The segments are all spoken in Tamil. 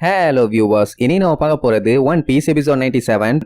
ஹலோ வியூவர்ஸ் இனி நம்ம பார்க்க போறது One Piece episode ninety seven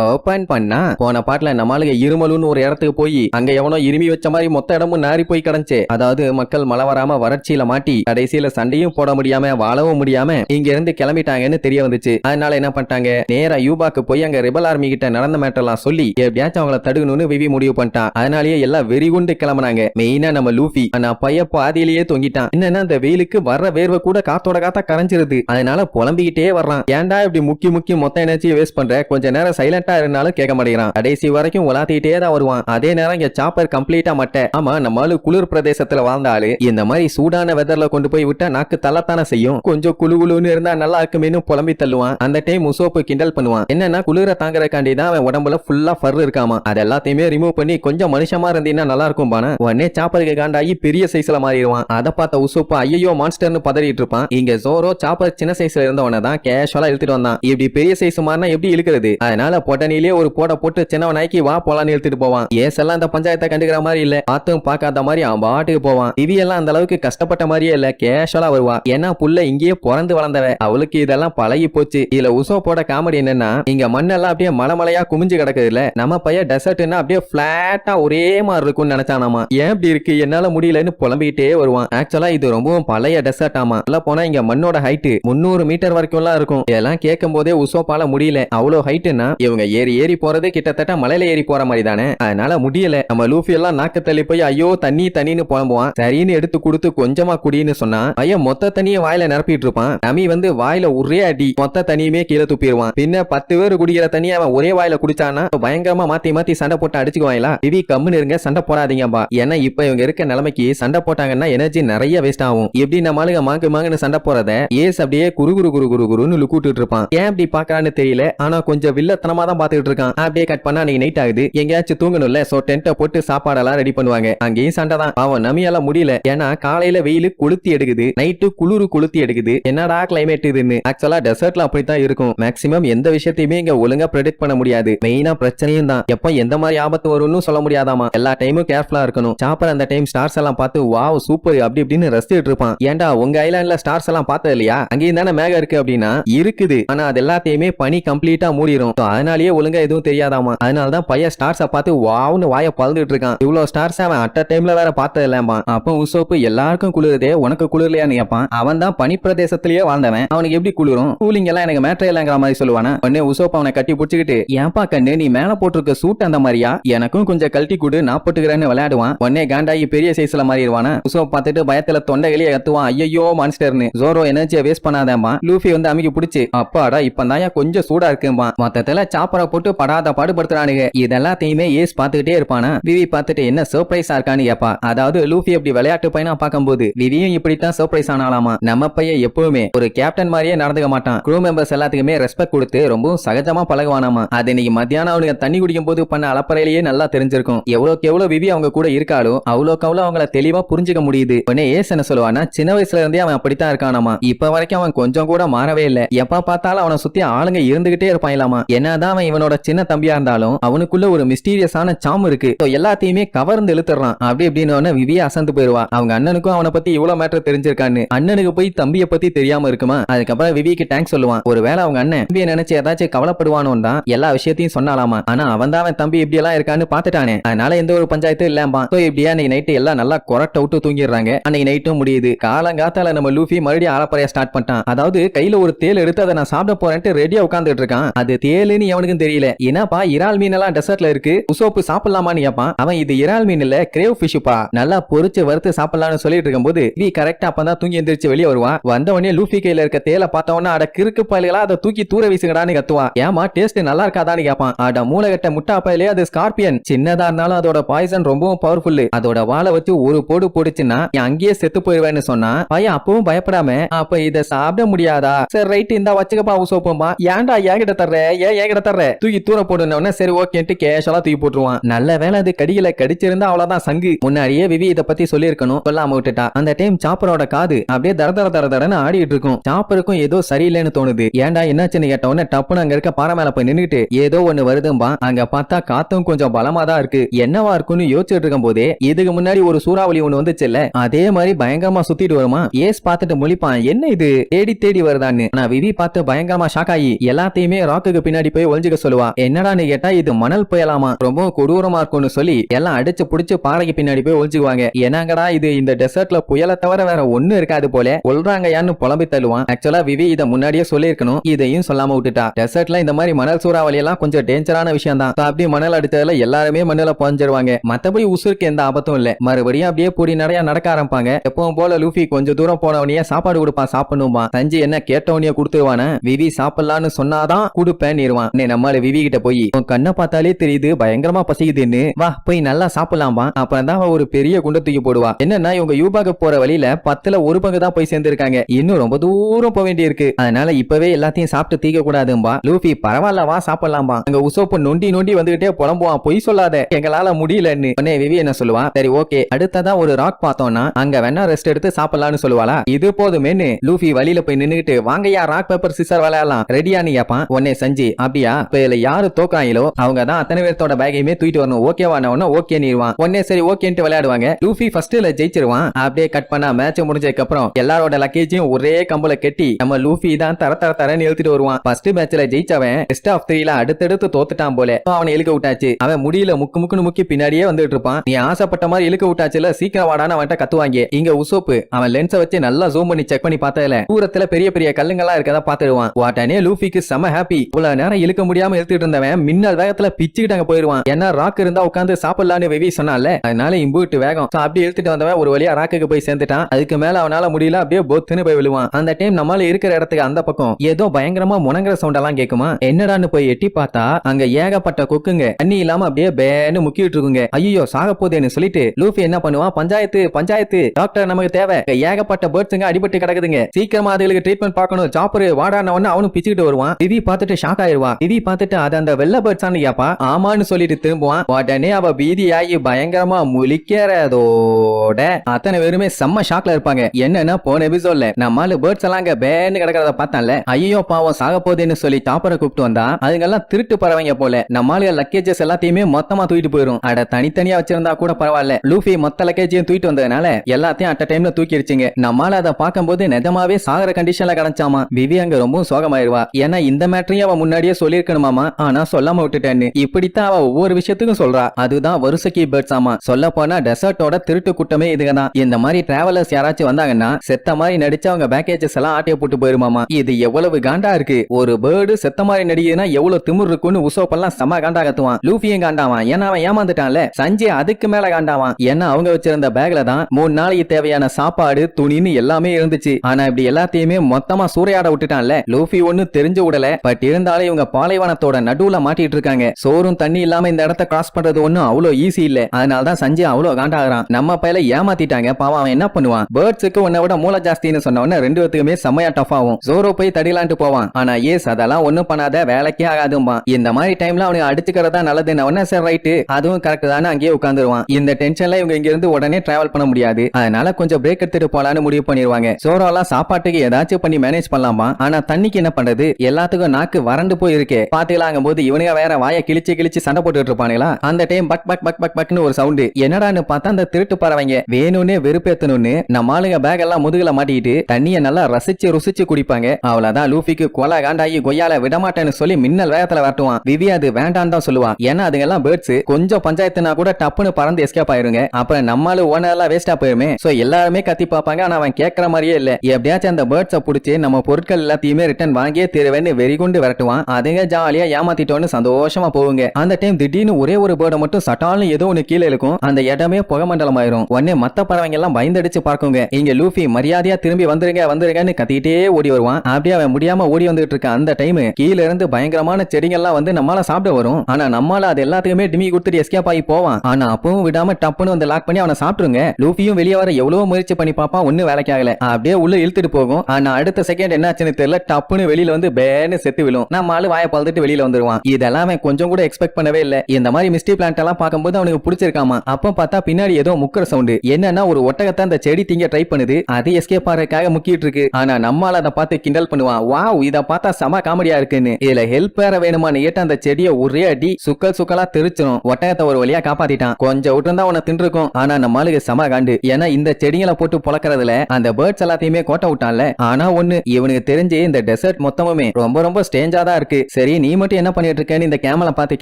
open பண்ணா போன பாட்டுல நம்மளுக்கு இருமலுன்னு ஒரு இடத்துக்கு போய் அங்க எவனோ இருமி வச்ச மாதிரி மொத்த இடமும் நாரி போய் கிடந்துச்சு. அதாவது மக்கள் மழை வராம வறட்சியில மாட்டி கடைசியில சண்டையும் போட முடியாம வாழவும் முடியாம இங்க இருந்து கிளம்பிட்டாங்கன்னு தெரிய வந்துச்சு. அதனால என்ன பண்ணிட்டாங்க? நேரா யூபாக்கு போய் அங்க ரிபல் ஆர்மி கிட்ட நடந்த மேட்டர்லாம் சொல்லி எப்படியாச்சும் அவங்கள தடுக்கணும்னு விவி முடிவு பண்ணிட்டான். அதனாலயே எல்லாம் வெறிகுண்டு கிளம்புனாங்க. மெயினா நம்ம லூஃபி. ஆனா பைய பாதியிலேயே தொங்கிட்டான். என்னன்னா அந்த வெயிலுக்கு வர்ற வேர்வை கூட காத்தோட காத்தா கரைஞ்சிருது. அதனால புலம்பிக்கிட்டே வர்றான். ஏன்டா இப்படி முக்கி முக்கி மொத்த எனர்ஜியை வேஸ்ட் பண்ற? கொஞ்ச நேரம் சைலண்ட் இருந்தாலும் கேட்க மாட்டேங்கிறான். கடைசி வரைக்கும் உலாத்திட்டே தான் வருவான். அதே நேரம் இங்க சாப்பர் கம்ப்ளீட்டா மட்டை. ஆமா நம்மளு குளிர் பிரதேசத்துல வாழ்ந்தாலு இந்த மாதிரி சூடான வெதர்ல கொண்டு போய் விட்டா நாக்கு தள்ளத்தானே செய்யும். கொஞ்சம் குளு குழுன்னு இருந்தா நல்லா இருக்குமேனு புலம்பி தள்ளுவான். அந்த டைம் உசோப்பு கிண்டல் பண்ணுவான். என்னன்னா குளிர தாங்கறக்காண்டி தான் அவன் உடம்புல ஃபுல்லா ஃபர் இருக்காமா? அது எல்லாத்தையுமே ரிமூவ் பண்ணி கொஞ்சம் மனுஷமா இருந்தீங்கன்னா நல்லா இருக்கும் பானா உடனே சாப்பருக்கு காண்டாகி பெரிய சைஸ்ல மாறிடுவான். அதை பார்த்த உசோப்பு ஐயோ மான்ஸ்டர்னு பதறிட்டு இருப்பான். இங்க ஜோரோ சாப்பர் சின்ன சைஸ்ல இருந்தவன தான் கேஷுவலா இழுத்துட்டு வந்தான். இப்படி பெரிய சைஸ் மாறினா எப்படி இழுக்கிறது? அதனால பொட்டனிலேயே ஒரு போட போட்டு சின்னவன் நாய்க்கு வா போலான்னு இழுத்துட்டு போவான். ஏஸ் எல்லாம் பஞ்சாயத்தை கண்டுக்கிற மாதிரி இல்ல. பார்த்தும் பார்க்காத மாதிரி அவன் பாட்டுக்கு போவான். இவி எல்லாம் அந்த அளவுக்கு கஷ்டப்பட்ட மாதிரியே இல்ல. கேஷுவலா வருவா. ஏன்னா புள்ள இங்கேயே பிறந்து வளர்ந்தவ. அவளுக்கு இதெல்லாம் பழகி போச்சு. இதுல உசோ போட காமெடி என்னன்னா இங்க மண்ணெல்லாம் அப்படியே மலமலையா குமிஞ்சு கிடக்குது இல்ல? நம்ம பையன் டெசர்ட்னா அப்படியே பிளாட்டா ஒரே மாதிரி இருக்கும்னு நினைச்சானாமா? ஏன் இப்படி இருக்கு? என்னால முடியலன்னு புலம்பிக்கிட்டே வருவான். ஆக்சுவலா இது ரொம்பவும் பழைய டெசர்ட் ஆமா. உள்ள போனா இங்க மண்ணோட ஹைட் முன்னூறு மீட்டர் வரைக்கும் எல்லாம் இருக்கும். இதெல்லாம் கேட்கும் போதே உசோப்பால முடியல. அவ்வளவு ஹைட்னா இவங்க ஏறி ஏறி போறது கிட்டத்தட்ட மலையில ஏறி போற மாதிரி தானே அதனால முடியல. நம்ம லூஃபி எல்லாம் நாக்க தள்ளி போய் ஐயோ தண்ணி தண்ணின்னு புலம்புவான். சரின்னு எடுத்து கொடுத்து கொஞ்சமா குடின்னு சொன்னா பையன் மொத்த தண்ணிய வாயில நிரப்பிட்டு இருப்பான். நமி வந்து வாயில ஒரே அடி மொத்த தண்ணியுமே கீழே துப்பிடுவான் பின்ன பத்து பேர் குடிக்கிற தண்ணியை அவன் ஒரே வாயில குடிச்சானா பயங்கரமா மாத்தி மாத்தி சண்டை போட்டு அடிச்சுக்குவாங்களா விவி கம்முன்னு இருங்க சண்டை போடாதீங்கப்பா. ஏன்னா இப்ப இவங்க இருக்க நிலைமைக்கு சண்டை போட்டாங்கன்னா எனர்ஜி நிறைய வேஸ்ட் ஆகும். எப்படி நம்மளுங்க மாங்கு மாங்குன்னு சண்டை போறத ஏஸ் அப்படியே குரு குரு குரு குரு குருன்னு லுக்கூட்டு இருப்பான். ஏன் அப்படி பாக்குறான்னு தெரியல. ஆனா கொஞ்சம் வில்லத்தனமா படம் பாத்துக்கிட்டு இருக்கான். அப்படியே கட் பண்ணா நீ நைட் ஆகுது. எங்கேயாச்சும் தூங்கணும்ல சோ டென்ட்டை போட்டு சாப்பாடெல்லாம் ரெடி பண்ணுவாங்க. அங்கேயும் சண்டை தான். அவன் நமியால முடியல. ஏன்னா காலையில வெயில் கொளுத்தி எடுக்குது. நைட்டு குளிர் கொளுத்தி எடுக்குது. என்னடா கிளைமேட் இதுன்னு. ஆக்சுவலா டெசர்ட்ல அப்படித்தான் இருக்கும். மேக்ஸிமம் எந்த விஷயத்தையுமே இங்க ஒழுங்கா ப்ரெடிக்ட் பண்ண முடியாது. மெயினா பிரச்சனையும் தான். எப்ப எந்த மாதிரி ஆபத்து வரும்னு சொல்ல முடியாதாமா. எல்லா டைமும் கேர்ஃபுல்லா இருக்கணும். சாப்பர் அந்த டைம் ஸ்டார்ஸ் எல்லாம் பார்த்து வாவ் சூப்பர் அப்படி இப்படின்னு ரசிச்சுட்டு இருப்பான். ஏன்டா உங்க ஐலாண்ட்ல ஸ்டார்ஸ் எல்லாம் பார்த்தது இல்லையா? அங்கேயும் தானே மேகம் இருக்கு அப்படின்னா இருக்குது. ஆனா அது எல்லாத்தையுமே பனி கம்ப்ளீட்டா மூடிடும் அதனால அதனாலயே ஒழுங்கா எதுவும் தெரியாதாமா? அதனாலதான் பையன் ஸ்டார்ஸ பார்த்து வாவ்னு வாய பழுந்துட்டு இருக்கான். இவ்வளவு ஸ்டார்ஸ் அவன் அட்ட டைம்ல வேற பார்த்தது இல்லாமா அப்போ உசோப்பு எல்லாருக்கும் குளிருதே உனக்கு குளிரலையான்னு கேட்பான் அவன் தான் பனி பிரதேசத்திலேயே வாழ்ந்தவன். அவனுக்கு எப்படி குளிரும்? கூலிங் எல்லாம் எனக்கு மேட்ரே இல்லைங்கிற மாதிரி சொல்லுவானா? உடனே உசோப்பு அவனை கட்டி பிடிச்சிக்கிட்டு ஏன்பா கண்ணு நீ மேல போட்டிருக்க சூட் அந்த மாதிரியா? எனக்கும் கொஞ்சம் கழட்டி கொடு நான் போட்டுக்கிறேன்னு விளையாடுவான். உடனே காண்டாயி பெரிய சைஸ்ல மாறிடுவானா? உசோப் பார்த்துட்டு பயத்துல தொண்டைகளே கத்துவான். ஐயோ மான்ஸ்டர்னு ஜோரோ எனர்ஜியை வேஸ்ட் பண்ணாதேம்மா. லூஃபி வந்து அமைக்கி பிடிச்சி அப்பாடா இப்பதான் கொஞ்சம் சூடா இருக்கும்பா மொத்தத்துல சாப்பரை போட்டு படாத பாடுபடுத்துறானுங்க. இதெல்லாத்தையுமே ஏஸ் பார்த்துக்கிட்டே இருப்பானா? விவி பார்த்துட்டு என்ன சர்ப்ரைஸா இருக்கான்னு கேப்பா. அதாவது லூஃபி அப்படி விளையாட்டு பையனா பார்க்கும்போது விவியும் இப்படித்தான் சர்ப்ரைஸ் ஆனாலாமா நம்ம பையன் எப்பவுமே ஒரு கேப்டன் மாதிரியே நடந்துக்க மாட்டான். க்ரூ மெம்பர்ஸ் எல்லாத்துக்குமே ரெஸ்பெக்ட் கொடுத்து ரொம்பவும் சகஜமா பழகுவானாமா? அது இன்னைக்கு மத்தியானம் அவனுக்கு தண்ணி குடிக்கும் போது பண்ண அலப்பறையிலேயே நல்லா தெரிஞ்சிருக்கும். எவ்வளவுக்கு எவ்வளவு விவி அவங்க கூட இருக்காளோ அவ்வளோக்கு அவ்வளவு அவங்கள தெளிவா புரிஞ்சுக்க முடியுது. உடனே ஏஸ் என்ன சொல்லுவானா சின்ன வயசுல இருந்தே அவன் அப்படித்தான் இருக்கானாமா? இப்ப வரைக்கும் அவன் கொஞ்சம் கூட மாறவே இல்ல. எப்ப பார்த்தாலும் அவனை சுத்தி ஆளுங்க இருந்துகிட்டே இருப்பாங்களாமா? என்னதான் அவன் இவனோட சின்ன தம்பியா இருந்தாலும் அவனுக்குள்ள ஒரு மிஸ்டீரியஸான சாம் இருக்கு. எல்லாத்தையுமே கவர்ந்து இழுத்துறான் அப்படி இப்படின்னு விவியா அசந்து போயிருவா அவங்க அண்ணனுக்கும் அவனை பத்தி இவ்வளவு மேட்டர் தெரிஞ்சிருக்கான்னு. அண்ணனுக்கு போய் தம்பிய பத்தி தெரியாம இருக்குமா? அதுக்கப்புறம் விவிக்கு டேங்க் சொல்லுவான். ஒருவேளை அவங்க அண்ணன் தம்பியை நினைச்சு ஏதாச்சும் கவலைப்படுவானோ தான் எல்லா விஷயத்தையும் சொன்னாலாமா ஆனா அவன் தான் அவன் தம்பி இப்படி எல்லாம் இருக்கான்னு பாத்துட்டானே அதனால எந்த ஒரு பஞ்சாயத்தும் இல்லாமா சோ இப்படியா அன்னைக்கு நைட்டு எல்லாம் நல்லா கொரட்ட விட்டு தூங்கிடுறாங்க. அன்னைக்கு நைட்டும் முடியுது. காலங்காத்தால நம்ம லூஃபி மறுபடியும் ஆலப்பறைய ஸ்டார்ட் பண்ணிட்டான். அதாவது கையில ஒரு தேல் எடுத்து அதை நான் சாப்பிட போறேன்ட்டு ரெடியா உட்காந்துட்டு இருக்கான். அது தேலுன்னு அவனுக்கும் தெரியல. என்னப்பா இறால் மீன் எல்லாம் டெசர்ட்ல இருக்கு? உசோப்பு சாப்பிடலாமான்னு கேப்பான். அவன் இது இறால் மீன் இல்ல கிரேவ் பிஷ்ப்பா நல்லா பொறிச்சு வறுத்து சாப்பிடலாம்னு சொல்லிட்டு இருக்கும் போது வி கரெக்டா அப்பதான் தூங்கி எந்திரிச்சு வெளியே வருவான். வந்த உடனே லூஃபி கையில இருக்க தேலை பார்த்த உடனே அட கிறுக்கு பயல்களா அதை தூக்கி தூர வீசுங்கடான்னு கத்துவான். ஏமா டேஸ்ட் நல்லா இருக்காதான்னு கேப்பான். அட மூலகட்ட முட்டா பயலே அது ஸ்கார்பியன் சின்னதா இருந்தாலும் அதோட பாய்சன் ரொம்பவும் பவர்ஃபுல் அதோட வாழை வச்சு ஒரு போடு போடுச்சுன்னா நீ அங்கேயே செத்து போயிருவேன்னு சொன்னா பையன் அப்பவும் பயப்படாம அப்ப இத சாப்பிட முடியாதா? சரி ரைட் இந்த வச்சுக்கப்பா உசோப்போமா ஏன்டா என்கிட்ட தர்ற? ஏன் ஏன் கிட்ட தர்ற தூக்கி தூர போடுனவனே சரி ஓகேன்ட்டு கேஷலா தூக்கி போட்டுருவான். நல்ல வேலை அது கடியில கடிச்சிருந்தா அவ்வளவுதான் சங்கு. முன்னாடியே விவி இத பத்தி சொல்லியிருக்கணும். சொல்லாம விட்டுட்டா. அந்த டைம் சாப்பரோட காது அப்படியே தர தர தர தரன்னு ஆடிட்டு இருக்கும். சாப்பருக்கும் ஏதோ சரியில்லைன்னு தோணுது. ஏன்டா என்னாச்சுன்னு கேட்ட டப்புன்னு அங்க இருக்க பாறை மேல போய் நின்னுட்டு ஏதோ ஒண்ணு வருதும்பா. அங்க பார்த்தா காத்தும் கொஞ்சம் பலமா தான் இருக்கு. என்னவா இருக்குன்னு யோசிச்சுட்டு இருக்கும் போதே இதுக்கு முன்னாடி ஒரு சூறாவளி ஒண்ணு வந்துச்சுல்ல. அதே மாதிரி பயங்கரமா சுத்திட்டு வருமா? ஏஸ் பார்த்துட்டு முழிப்பான். என்ன இது? தேடி தேடி வருதான்னு. நான் விவி பார்த்து பயங்கரமா ஷாக் ஆகி எல்லாத்தையுமே ராக்குக்கு பின்னாடி போய் புரிஞ்சுக்க சொல்லுவான் என்னடான்னு கேட்டா இது மணல் புயலாமா? ரொம்ப கொடூரமா இருக்கும்னு சொல்லி எல்லாம் அடிச்சு புடிச்சு பாறைக்கு பின்னாடி போய் ஒழிச்சுக்குவாங்க என்னங்கடா இது? இந்த டெசர்ட்ல புயலை தவிர வேற ஒண்ணு இருக்காது போல. கொல்றாங்கயான்னு புலம்பி தள்ளுவான். ஆக்சுவலா விவி இதை முன்னாடியே சொல்லியிருக்கணும். இதையும் சொல்லாம விட்டுட்டா. டெசர்ட்ல இந்த மாதிரி மணல் சூறாவளி எல்லாம் கொஞ்சம் டேஞ்சரான விஷயம் தான் அப்படி மணல் அடிச்சதுல எல்லாருமே மண்ணில புஞ்சிருவாங்க மத்தபடி உசுருக்கு எந்த ஆபத்தும் இல்ல. மறுபடியும் அப்படியே பொடி நிறைய நடக்க ஆரம்பிப்பாங்க. எப்பவும் போல லூஃபி கொஞ்சம் தூரம் போனவனையே சாப்பாடு கொடுப்பான் சாப்பிடணுமா சஞ்சு என்ன கேட்டவனையே கொடுத்துருவான? விவி சாப்பிடலான்னு சொன்னாதான் கொடுப்பேன் நீ நம்மள விவி கிட்ட போய் உன் கண்ணை பார்த்தாலே தெரியுது பயங்கரமா பசிக்குதுன்னு. வா போய் நல்லா சாப்பிடலாம்பா அப்புறம் தான் ஒரு பெரிய குண்டை தூக்கி போடுவா. என்னன்னா இவங்க யூபாக்கு போற வழியில பத்துல ஒரு பங்கு தான் போய் சேர்ந்திருக்காங்க. இன்னும் ரொம்ப தூரம் போக வேண்டியிருக்கு. அதனால இப்பவே எல்லாத்தையும் சாப்பிட்டு தீக்க கூடாதும்பா. லூஃபி பரவாயில்ல வா சாப்பிடலாம்பா. அங்க உசோப்பு நொண்டி நொண்டி வந்துகிட்டே புலம்புவான். பொய் சொல்லாத. எங்களால முடியலன்னு. உடனே விவி என்ன சொல்லுவா? சரி ஓகே. அடுத்ததா ஒரு ராக் பார்த்தோம்னா அங்க வேணா ரெஸ்ட் எடுத்து சாப்பிடலாம்னு சொல்லுவாளா? இது போதுமேன்னு. லூஃபி வழியில போய் நின்னுகிட்டு வாங்கய்யா ராக் பேப்பர் சிசர் விளையாடலாம். ரெடியான்னு கேப்பான் உடனே சஞ்சி அப்படியா? இப்ப இதுல யாரு தோக்காங்களோ அவங்க தான் அத்தனை பேர்த்தோட பேகையுமே தூக்கிட்டு வரணும். ஓகேவான உடனே ஓகே நீருவான் உடனே சரி ஓகேன்ட்டு விளையாடுவாங்க. லூஃபி ஃபர்ஸ்ட்ல ஜெயிச்சிருவான். அப்படியே கட் பண்ணா மேட்ச் முடிஞ்சதுக்கு அப்புறம் எல்லாரோட லக்கேஜையும் ஒரே கம்பல கட்டி நம்ம லூஃபி தான் தர தர தரன்னு இழுத்துட்டு வருவான். ஃபர்ஸ்ட் மேட்ச்ல ஜெயிச்சவன் பெஸ்ட் ஆஃப் த்ரீல அடுத்தடுத்து தோத்துட்டான் போல. அவனை இழுக்க விட்டாச்சு. அவன் முடியல முக்கு முக்குன்னு முக்கி பின்னாடியே வந்துட்டு இருப்பான். நீ ஆசைப்பட்ட மாதிரி இழுக்க விட்டாச்சுல சீக்கிரம் வாடான்னு அவன்கிட்ட கத்துவாங்க. இங்க உசோப்பு. அவன் லென்ஸை வச்சு நல்லா ஜூம் பண்ணி செக் பண்ணி பார்த்ததுல தூரத்துல பெரிய பெரிய கல்லுங்கெல்லாம் இருக்கதா பாத்துடுவான் வாட்டானே லூஃபிக்கு செம ஹாப்பி இவ்வளவு நேரம் இழுக்க முடியாம எடுத்துட்டு இருந்தவன் மின்னல் வேகத்துல பிச்சுக்கிட்டு அங்க போயிருவான் ஏன்னா ராக் இருந்தா உட்காந்து சாப்பிடலான்னு வெவி சொன்னால அதனால இம்பூட்டு வேகம். அப்படி இழுத்துட்டு வந்தவன் ஒரு வழியா ராக்குக்கு போய் சேர்ந்துட்டான். அதுக்கு மேல அவனால முடியல அப்படியே பொத்துன்னு போய் விழுவான். அந்த டைம் நம்மளால இருக்கிற இடத்துக்கு அந்த பக்கம் ஏதோ பயங்கரமா முணங்குற சவுண்ட் எல்லாம் கேக்குமா? என்னடான்னு போய் எட்டி பார்த்தா அங்க ஏகப்பட்ட கொக்குங்க. தண்ணி இல்லாம அப்படியே பேன்னு முக்கிட்டு இருக்குங்க. ஐயோ சாக போதேன்னு சொல்லிட்டு லூஃபி என்ன பண்ணுவான்? பஞ்சாயத்து பஞ்சாயத்து டாக்டர் நமக்கு தேவை. ஏகப்பட்ட பேர்ட்ஸுங்க அடிபட்டு கிடக்குதுங்க. சீக்கிரமா அதுகளுக்கு ட்ரீட்மெண்ட் பார்க்கணும். சாப்பரு வாடான உடனே அவனும் பிச்சுக்கிட்டு வருவான். விவி பார்த்துட்டு ஷாக் ஆயிருவா. விவி பார்த்துட்டு அது அந்த வெள்ள பேர்ட்ஸான்னு கேப்பா ஆமான்னு சொல்லிட்டு திரும்புவான் உடனே அவ பீதியாகி பயங்கரமா முழிக்கிறதோட அத்தனை பேருமே செம்ம ஷாக்ல இருப்பாங்க. என்னன்னா போன எபிசோட்ல நம்மால பேர்ட்ஸ் எல்லாம் அங்க பேன்னு கிடக்கிறத பார்த்தான்ல. ஐயோ பாவம் சாக போகுதுன்னு சொல்லி டாப்பரை கூப்பிட்டு வந்தா அதுங்கெல்லாம் திருட்டு பறவைங்க போல. நம்மால லக்கேஜஸ் எல்லாத்தையுமே மொத்தமா தூக்கிட்டு போயிரும். அட தனித்தனியா வச்சிருந்தா கூட பரவாயில்ல. லூஃபி மொத்த லக்கேஜையும் தூக்கிட்டு வந்ததுனால எல்லாத்தையும் அட்ட டைம்ல தூக்கிடுச்சுங்க. நம்மால அதை பார்க்கும்போது நிஜமாவே சாகர கண்டிஷன்ல கிடைச்சாமா விவி அங்க ரொம்ப சோகமாயிருவா. ஏன்னா இந்த மேட்டரையும் அவன் முன்னாடியே சொல்லியிருக்கணுமாமா ஆனா சொல்லாம விட்டுட்டேன்னு. இப்படித்தான் அவ ஒவ்வொரு விஷயத்துக்கும் சொல்றா. அதுதான் வருசக்கி பேர்ட்ஸ் ஆமா சொல்ல போனா டெசர்ட்டோட திருட்டு கூட்டமே இதுதான் இந்த மாதிரி டிராவலர்ஸ் யாராச்சும் வந்தாங்கன்னா செத்த மாதிரி நடிச்சு அவங்க பேக்கேஜஸ் எல்லாம் ஆட்டிய போட்டு போயிருமாமா இது எவ்வளவு காண்டா இருக்கு. ஒரு பேர்டு செத்த மாதிரி நடிக்குதுன்னா எவ்வளவு திமிர் இருக்குன்னு உசோப்பெல்லாம் செம காண்டா கத்துவான். லூஃபியும் காண்டாவான். ஏன்னா அவன் ஏமாந்துட்டான்ல. சஞ்சய் அதுக்கு மேல காண்டாவான். ஏன்னா அவங்க வச்சிருந்த பேக்ல தான் மூணு நாளைக்கு தேவையான சாப்பாடு துணின்னு எல்லாமே இருந்துச்சு. ஆனா இப்படி எல்லாத்தையுமே மொத்தமா சூறையாட விட்டுட்டான்ல. லூஃபி ஒன்னு தெரிஞ்சு விடல. பட் இருந்தாலும் இவங்க பாலைவனத்தோட நடுவுல மாட்டிட்டு இருக்காங்க. சோறும் தண்ணி இல்லாம இந்த இடத்த கிராஸ் பண்றது ஒன்னும் அவ்வளவு ஈஸி இல்ல. அதனால தான் சஞ்சய் அவ்வளவு காண்டாகிறான். நம்ம பையில ஏமாத்திட்டாங்க. பாவம் அவன் என்ன பண்ணுவான்? பேர்ட்ஸுக்கு உன்னை விட மூளை ஜாஸ்தின்னு சொன்ன உடனே ரெண்டு பேத்துக்குமே செம்மையா டஃப் ஆகும். ஜோரோ போய் தடிலான்ட்டு போவான். ஆனா ஏஸ் அதெல்லாம் ஒண்ணும் பண்ணாத. வேலைக்கே ஆகாதும்பா இந்த மாதிரி டைம்ல அவனுக்கு அடிச்சுக்கிறதா நல்லதுன்னு உடனே சார் ரைட்டு அதுவும் கரெக்ட் தானே அங்கேயே உட்காந்துருவான் இந்த டென்ஷன்ல இவங்க இங்க இருந்து உடனே டிராவல் பண்ண முடியாது. அதனால கொஞ்சம் பிரேக் எடுத்துட்டு போலான்னு முடிவு பண்ணிடுவாங்க சோரோ எல்லாம் சாப்பாட்டுக்கு ஏதாச்சும் பண்ணி மேனேஜ் பண்ணலாமா? ஆனா தண்ணிக்கு என்ன பண்றது? எல்லாத்துக்கும் நாக்கு வறண்டு போய் இருக்கே பாத்தீங்களாங்கும் போது இவனுங்க வேற வாயை கிழிச்சு கிழிச்சு சண்டை போட்டுட்டு இருப்பானுங்களா? அந்த டைம் பக் பக் பக் பக்னு ஒரு சவுண்டு என்னடான்னு பார்த்தா அந்த திருட்டு பறவைங்க. வேணும்னே வெறுப்பேத்தணும்னு நம்ம ஆளுங்க பேக் எல்லாம் முதுகுல மாட்டிக்கிட்டு தண்ணிய நல்லா ரசிச்சு ருசிச்சு குடிப்பாங்க. அவ்வளவுதான் லூஃபிக்கு கொலை காண்டாகி கொய்யால விடமாட்டேன்னு சொல்லி மின்னல் வேகத்துல வரட்டுவான். விவி அது வேண்டான்னு தான் சொல்லுவான். ஏன்னா அதுங்கெல்லாம் பேர்ட்ஸ் கொஞ்சம் பஞ்சாயத்துனா கூட டப்புன்னு பறந்து எஸ்கேப் ஆயிருங்க. அப்புறம் நம்மளால ஓனர் எல்லாம் வேஸ்டா போயிருமே. சோ எல்லாருமே கத்தி பார்ப்பாங்க. ஆனா அவன் கேட்கற மாதிரியே இல்ல. எப்படியாச்சும் அந்த பேர்ட்ஸை புடிச்சு நம்ம பொருட்கள் எல்லாத்தையுமே ரிட்டர்ன் வாங்கியே தருவேன்னு வெறி கொண்டு விரட்டுவான். அதுங்க ஜாலியா ஏமாத்திட்டோன்னு சந்தோஷமா போவுங்க. அந்த டைம் திடீர்னு ஒரே ஒரு பேர்டை மட்டும் சட்டால்னு ஏதோ ஒன்று கீழே இருக்கும் அந்த இடமே புகமண்டலம் ஆயிரும் உடனே மத்த பறவைங்க எல்லாம் பயந்தடிச்சு பார்க்குங்க. இங்க லூஃபி மரியாதையா திரும்பி வந்துருங்க வந்துருங்கன்னு கத்திட்டே ஓடி வருவான். அப்படியே அவன் முடியாம ஓடி வந்துட்டு இருக்க அந்த டைம் கீழ இருந்து பயங்கரமான செடிங்கள்லாம் வந்து நம்மளால சாப்பிட வரும். ஆனா நம்மளால அது எல்லாத்துக்குமே டிமி கொடுத்துட்டு எஸ்கேப் ஆகி போவான். ஆனா அப்பவும் விடாம டப்புன்னு வந்து லாக் பண்ணி அவனை சாப்பிட்டுருங்க. லூஃபியும் வெளியே வர எவ்வளவு முயற்சி பண்ணி பார்ப்பான் ஒன்னும் வேலைக்கு ஆகல. அப்படியே உள்ள இழுத்துட்டு போகும். ஆனா அடுத்த செகண்ட் என்னாச்சுன்னு தெரியல டப்புன்னு வெளியில வந்து பேன்னு செத்து விழும். நம்ம ஆளு வாய வளர்ந்துட்டு வெளியில வந்துருவான். இதெல்லாம் அவன் கொஞ்சம் கூட எக்ஸ்பெக்ட் பண்ணவே இல்ல. இந்த மாதிரி மிஸ்டி பிளான்ட் எல்லாம் பார்க்கும்போது அவனுக்கு பிடிச்சிருக்காமா? அப்ப பார்த்தா பின்னாடி ஏதோ முக்கிற சவுண்டு என்னன்னா ஒரு ஒட்டகத்தை அந்த செடி திங்க ட்ரை பண்ணுது. அது எஸ்கேப் ஆறதுக்காக முக்கிட்டு இருக்கு. ஆனா நம்மால அதை பார்த்து கிண்டல் பண்ணுவான். வாவ் இத பார்த்தா செம காமெடியா இருக்குன்னு. இதுல ஹெல்ப் வேற வேணுமான்னு ஏட்ட அந்த செடியை ஒரே அடி சுக்கல் சுக்கலா தெரிச்சிரும் ஒட்டகத்தை ஒரு வழியா காப்பாத்திட்டான். கொஞ்சம் விட்டுருந்தா உன தின்றுக்கும். ஆனா நம்ம ஆளுக்கு செம காண்டு. ஏன்னா இந்த செடிகளை போட்டு புழக்கிறதுல அந்த பேர்ட்ஸ் எல்லாத்தையுமே கோட்டை விட்டான்ல. ஆனா ஒண்ணு இவனுக்கு தெரிஞ்சு இந்த டெசர்ட் மொத்தமுமே ரொம்ப ரொம்ப ஸ்டேஞ்சா தான் இருக்கு. சரி நீ மட்டும் என்ன பண்ணிட்டு இருக்கேன்னு இந்த கேமலை பார்த்து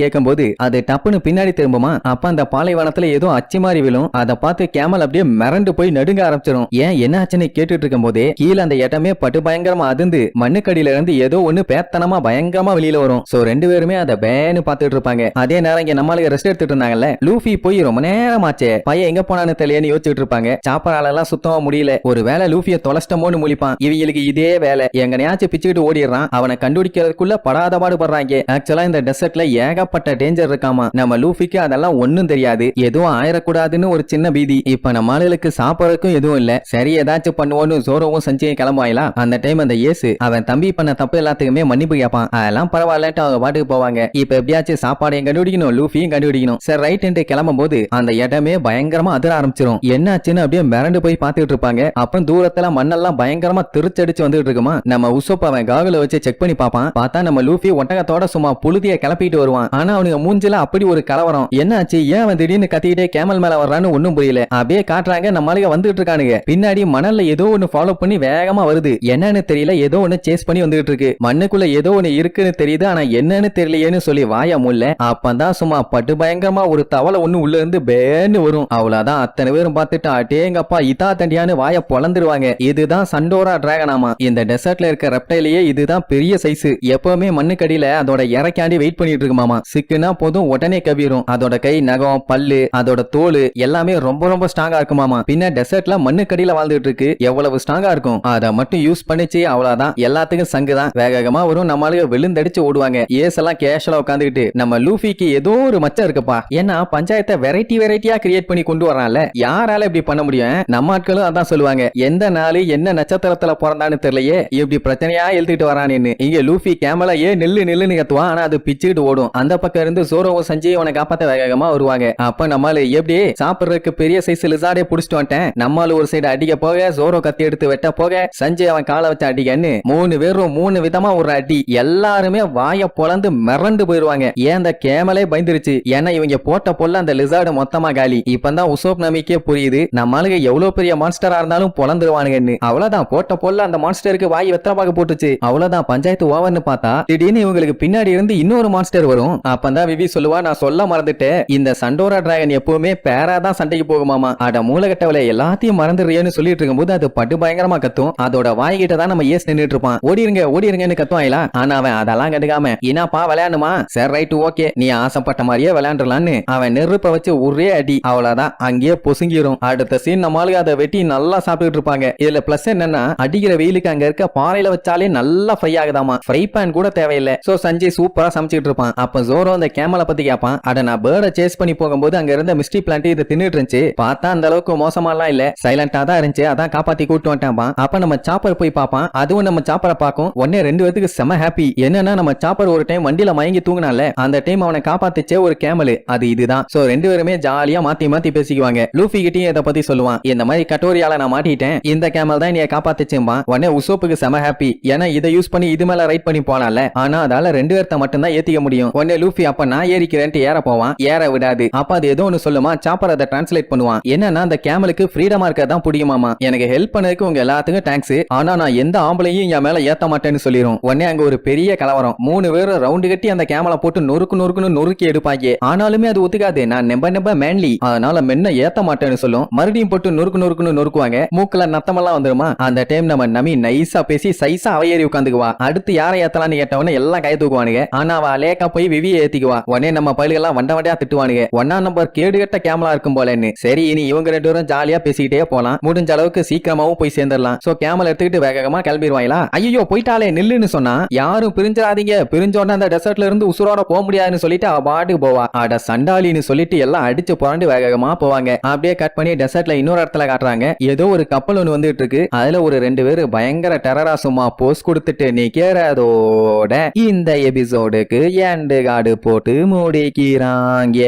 கேட்கும்போது அது டப்புன்னு பின்னாடி திரும்புமா? அப்ப அந்த பாலைவனத்துல ஏதோ அச்சு மாறி விழும். அதை பார்த்து கேமல் அப்படியே மிரண்டு போய் நடுங்க ஆரம்பிச்சிடும் ஏன் என்ன ஆச்சுன்னு கேட்டுட்டு இருக்கும் போதே கீழே அந்த இடமே பட்டு பயங்கரமா அதிர்ந்து மண்ணுக்கடியில இருந்து ஏதோ ஒண்ணு பேத்தனமா பயங்கரமா வெளியில வரும். சோ ரெண்டு பேருமே அதை பேன்னு பார்த்துட்டு இருப்பாங்க. அதே நேரம் இங்க நம்மளுக்கு ரெஸ்ட் எடுத்துட்டு இருந்தாங்கல்ல லூஃபி போய் ரொம்ப நேரம் ஆச்சே பையன் எங்க போனான்னு தெரியலன்னு யோசிச்சுட்டு இருப்பாங்க. சாப்பரால எல்லாம் சுத்தமா முடியல. ஒரு வேலை லூஃபிய தொலைச்சிட்டமோன்னு முழிப்பான். இவங்களுக்கு இதே வேலை. எங்கனையாச்சும் பிச்சுக்கிட்டு ஓடிடுறான். அவனை கண்டுபிடிக்கிறதுக்குள்ள படாத கஷ்டப்படுறாங்க. ஆக்சுவலா இந்த டெசர்ட்ல ஏகப்பட்ட டேஞ்சர் இருக்காமா? நம்ம லூஃபிக்கு அதெல்லாம் ஒன்னும் தெரியாது. எதுவும் ஆயிடக்கூடாதுன்னு ஒரு சின்ன பீதி. இப்ப நம்ம ஆளுகளுக்கு சாப்பிடறதுக்கும் எதுவும் இல்ல. சரி ஏதாச்சும் பண்ணுவோன்னு ஜோரோவும் சஞ்சயும் கிளம்புவாங்களா அந்த டைம் அந்த இயேசு அவன் தம்பி பண்ண தப்பு எல்லாத்துக்குமே மன்னிப்பு கேட்பான் அதெல்லாம் பரவாயில்லட்டு அவங்க பாட்டுக்கு போவாங்க. இப்ப எப்படியாச்சும் சாப்பாடையும் கண்டுபிடிக்கணும் லூஃபியும் கண்டுபிடிக்கணும். சரி ரைட்டு கிளம்பும் போது அந்த இடமே பயங்கரமா அதிர ஆரம்பிச்சிரும். என்னாச்சுன்னு அப்படியே மிரண்டு போய் பார்த்துட்டு இருப்பாங்க. அப்புறம் தூரத்துல மண்ணெல்லாம் பயங்கரமா திருச்சடிச்சு வந்துட்டு இருக்குமா? நம்ம உசோப் அவன் காகுல வச்சு செக் பண்ணி பார்ப்பான். பார்த்தா நம்ம லூஃபி ஒட்டகத்தோட சும்மா புழுதிய கிளப்பிட்டு வருவான். ஆனா அவனுக்கு மூஞ்சில அப்படி ஒரு கலவரம் என்னாச்சு ஏன் அவன் திடீர்னு கத்திக்கிட்டே கேமல் மேல வர்றான்னு ஒண்ணும் புரியல. அப்படியே காட்டுறாங்க நம்மளுக்கு வந்துட்டு இருக்கானுங்க. பின்னாடி மணல்ல ஏதோ ஒண்ணு ஃபாலோ பண்ணி வேகமா வருது. என்னன்னு தெரியல ஏதோ ஒன்னு சேஸ் பண்ணி வந்துகிட்டு இருக்கு. மண்ணுக்குள்ள ஏதோ ஒண்ணு இருக்குன்னு தெரியுது ஆனா என்னன்னு தெரியலையேன்னு சொல்லி வாய முல்ல அப்பதான் சும்மா பட்டு பயங்கரமா ஒரு தவளை ஒண்ணு உள்ள இருந்து பேன்னு வரும். அவ்வளவுதான். அத்தனை பேரும் பார்த்துட்டு அட்டேங்கப்பா இதா தண்டியான்னு வாய பொழந்துருவாங்க இதுதான் சண்டோரா டிராகனாமா இந்த டெசர்ட்ல இருக்க ரெப்டைலேயே இதுதான் பெரிய சைஸ் எப்பவுமே மண்ணுக்கடியில அதோட இறக்காண்டி வெயிட் பண்ணிட்டு இருக்குமாமா சிக்குனா போதும் உடனே கவிரும். அதோட கை நகம் பல்லு அதோட தோல் எல்லாமே ரொம்ப ரொம்ப ஸ்ட்ராங்கா இருக்குமாமா பின்ன டெசர்ட்ல மண்ணுக்கடியில வாழ்ந்துட்டு இருக்கு. எவ்வளவு ஸ்ட்ராங்கா இருக்கும்? அதை மட்டும் யூஸ் பண்ணிச்சு அவ்வளவுதான். எல்லாத்துக்கும் சங்கு தான். வேகமா வரும். நம்மளுக்கு விழுந்தடிச்சு ஓடுவாங்க. ஏஸ் எல்லாம் கேஷுவலா உட்காந்துக்கிட்டு நம்ம லூஃபிக்கு ஏதோ ஒரு மச்சம் இருக்குப்பா. ஏன்னா பஞ்சாயத்தை வெரைட்டி வெரைட்டியா கிரியேட் பண்ணி கொண்டு வரான்ல யாரால இப்படி பண்ண முடியும்? நம்ம ஆட்களும் அதான் சொல்லுவாங்க. எந்த நாள் என்ன நட்சத்திரத்துல பிறந்தான்னு தெரியலையே. இப்படி பிரச்சனையா எழுதிட்டு வரான்னு இங்க லூஃபி கேமலா ஏன் நெல்லு நெல்லுன்னு கத்துவான் ஆனா அது பிச்சுக்கிட்டு ஓடும். அந்த பக்கம் இருந்து சோரோவும் சஞ்சய் அவனை காப்பாத்த வேகமா வருவாங்க. அப்ப நம்மால எப்படி சாப்பிடுறதுக்கு பெரிய சைஸ் லிசார்டே புடிச்சிட்டு வந்துட்டேன். நம்மால ஒரு சைடு அடிக்க போக சோரோ கத்தி எடுத்து வெட்ட போக சஞ்சய் அவன் காலை வச்சு அடிக்கன்னு மூணு பேரும் மூணு விதமா ஒரு அடி. எல்லாருமே வாய பொழந்து மிரண்டு போயிருவாங்க. ஏன் அந்த கேமலே பயந்துருச்சு? ஏன்னா இவங்க போட்ட பொல்ல அந்த லிசார்டு மொத்தமா காலி. இப்பதான் உசோப் நமிக்கே புரியுது. நம்மளுக்கு எவ்வளவு பெரிய மான்ஸ்டரா இருந்தாலும் பொழந்துருவானுங்கன்னு. அவ்வளவுதான். போட்ட பொல்ல அந்த மான்ஸ்டருக்கு வாய் வெத்தனமாக போட்டுச்சு. அவ்வளவுதான். பஞ்சாயத்து ஓவர்னு பார்த்தா திடீர்னு இவங்களுக்கு பின்னாடி இருந்து இன்னொரு மான்ஸ்டர் வரும். அப்பதான் விவி சொல்லுவா நான் சொல்ல மறந்துட்டேன். இந்த சண்டோரா டிராகன் எப்பவுமே பேரா தான் சண்டைக்கு போகுமாமா. அட மூலகட்டவளை எல்லாத்தையும் மறந்துடுறியன்னு சொல்லிட்டு இருக்கும்போது அது பட்டு பயங்கரமா கத்தும். அதோட வாய்கிட்ட தான் நம்ம ஏஸ் நின்னுட்டு இருப்பான். ஓடிருங்க ஓடிருங்கன்னு கத்துவாங்களா ஆனா அவன் அதெல்லாம் கண்டுக்காம என்னப்பா விளையாடுமா? சரி ரைட் ஓகே. நீ ஆசைப்பட்ட மாதிரியே விளையாண்டுலான்னு அவன் நெருப்ப வச்சு ஒரே அடி. அவ்வளவுதான். அங்கேயே பொசுங்கிரும். அடுத்த சீன் நம்மளுக்கு அதை வெட்டி நல்லா சாப்பிட்டுட்டு இருப்பாங்க. இதுல பிளஸ் என்னன்னா அடிக்கிற வெயிலுக்கு அங்க இருக்க பாறையில வச்சாலே நல்லா ஃப்ரை ஆகுதாமா. ஃப்ரை பேன் கூட தேவையில்லை. சோ சஞ்சய் சூப்பரா சமைச்சிட்டு இருப்பான். அப்ப ஜோரோ அந்த கேமலை பத்தி கேட்பான் அட நான் பேர்டை சேஸ் பண்ணி போகும்போது அங்க இருந்த மிஸ்டி பிளான்ட் இதை தின்னுட்டு இருந்துச்சு. பார்த்தா அந்த அளவுக்கு மோசமாலாம் இல்ல. சைலண்டா தான் இருந்துச்சு. அதான் காப்பாத்தி கூட்டு வந்துட்டான் அப்ப நம்ம சாப்பர் போய் பார்ப்பான். அதுவும் நம்ம சாப்பரை பார்க்கும். உடனே ரெண்டு பேத்துக்கு செம ஹாப்பி என்னன்னா நம்ம சாப்பர் ஒரு டைம் வண்டியில மயங்கி தூங்கினால அந்த டைம் அவனை காப்பாத்திச்சே ஒரு கேமலு அது இதுதான். சோ ரெண்டு பேருமே ஜாலியா மாத்தி மாத்தி பேசிக்குவாங்க. லூஃபி கிட்டயும் இதை பத்தி சொல்லுவான். இந்த மாதிரி கட்டோரியால நான் மாட்டிட்டேன். இந்த கேமல் தான் நீ காப்பாத்திச்சும்பா உடனே உசோப்புக்கு செம ஹாப்பி ஏன்னா இதை யூஸ் பண்ணி இது மேல ரைட் பண்ணி போனால ஆனா அதால ரெண்டு பேர்த்த மட்டும் தான் ஏத்திக்க முடியும். உடனே லூஃபி அப்ப நான் ஏறிக்கிறேன்ட்டு ஏற போவான். ஏற விடாது. அப்ப அது ஏதோ ஒன்னு சொல்லுமா? சாப்பர் அதை டிரான்ஸ்லேட் பண்ணுவான். என்னன்னா அந்த கேமலுக்கு ஃப்ரீடமா இருக்கதான் பிடிக்குமாமா? எனக்கு ஹெல்ப் பண்ணதுக்கு உங்க எல்லாத்துக்கும் தேங்க்ஸ் ஆனா நான் எந்த ஆம்பளையும் என் மேல ஏத்த மாட்டேன்னு சொல்லிரும். உடனே அங்க ஒரு பெரிய கலவரம். மூணு பேரும் ரவுண்டு கட்டி அந்த கேமலை போட்டு நொறுக்கு நொறுக்குன்னு நொறுக்கி எடுப்பாங்க. ஆனாலுமே அது ஒத்துக்காது. நான் நெம்ப நெம்ப மேன்லி அதனால மென்ன ஏத்த மாட்டேன்னு சொல்லும். மறுபடியும் போட்டு நொறுக்கு நொறுக்குன்னு நொறுக்குவாங்க. மூக்கல நத்தமெல்லாம் வந்துருமா? அந்த டைம் நம்ம நமி நைஸா பேசி சைஸா அவையேறி ஏறி உட்காந்துக்குவா. அடுத்து யாரை ஏத்தலாம்னு கேட்டவன எல்லாம் கை தூக்குவானுங்க. ஆனா அவ லேக்கா போய் விவியை ஏத்திக்குவா. உடனே நம்ம பயில்கள்லாம் வண்ட வண்டியா திட்டுவானுங்க. ஒன்னா நம்பர் கேடுகட்ட கேமலா இருக்கும் போலன்னு. சரி இனி இவங்க ரெண்டு பேரும் ஜாலியா பேசிக்கிட்டே போலாம். முடிஞ்ச அளவுக்கு சீக்கிரமாவும் போய் சேர்ந்துடலாம். சோ கேமல் எடுத்துக்கிட்டு வேகமா கிளம்பிடுவாங்களா? ஐயோ போயிட்டாலே நில்லுன்னு சொன்னா. யாரும் பிரிஞ்சிடாதீங்க. பிரிஞ்சோடனே அந்த டெசர்ட்ல இருந்து உசுரோட போக முடியாதுன்னு சொல்லிட்டு அவ பாட்டுக்கு போவா. அட சண்டாலின்னு சொல்லிட்டு எல்லாம் அடிச்சு புரண்டு வேகமா போவாங்க. அப்படியே கட் பண்ணி டெசர்ட்ல இன்னொரு இடத்துல காட்டுறாங்க. ஏதோ ஒரு கப்பல் ஒன்று வந்துட்டு இருக்கு. அதுல ஒரு ரெண்டு பேரு பயங்கர டெரரா சும்மா போஸ் கொடுத்துட்டு நிக்கிறதோட. இந்த எபிசோடுக்கு எண்டு காடு போட்டு மூடிக்கிறாங்க.